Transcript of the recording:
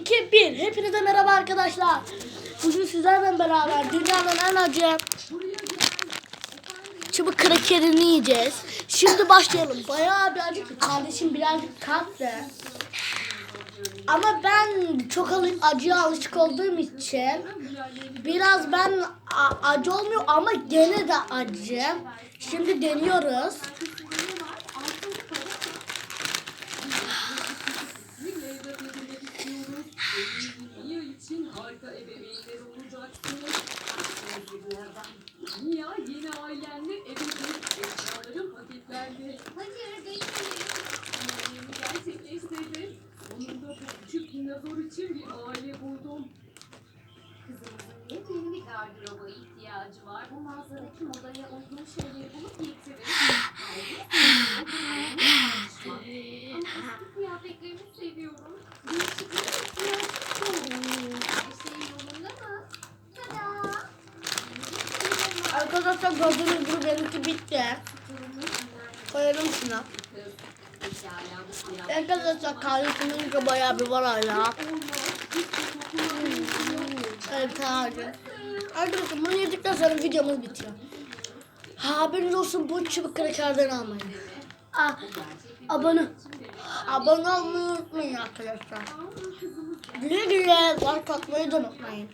2, 1. Hepinize merhaba arkadaşlar. Bugün sizlerle beraber dünyanın en acı çubuk krakerini yiyeceğiz. Şimdi başlayalım. Bayağı bir acı. Kardeşim birazcık tatlı. Ama ben çok acıya alışık olduğum için biraz ben acı olmuyor ama gene de acı. Şimdi deniyoruz. Bekleyin. Hayalini gerçekleştirdi. Sonunda bu küçük dinozor için bir aile buldum. Kızımızın yepyeni bir gardıroba ihtiyacı var. Bu mağazadaki modaya uygun şeyleri bulup getirin. Ama eski kıyafetlerimi seviyorum. Değişiklik istiyorum. Her şey yolunda mı? Tada! Arkadaşlar gördüğünüz gibi benimki bitti. Koyalım şuna. Arkadaşlar kardeşimin de bayağı bir var hala. Evet acı. Arkadaşlar bunu yedikten sonra videomuz bitiyor. Ha, haberiniz olsun bu çubuk krakerden almayın. Aa, abone abone olmayı unutmayın arkadaşlar. Güle güle like atmayı da unutmayın.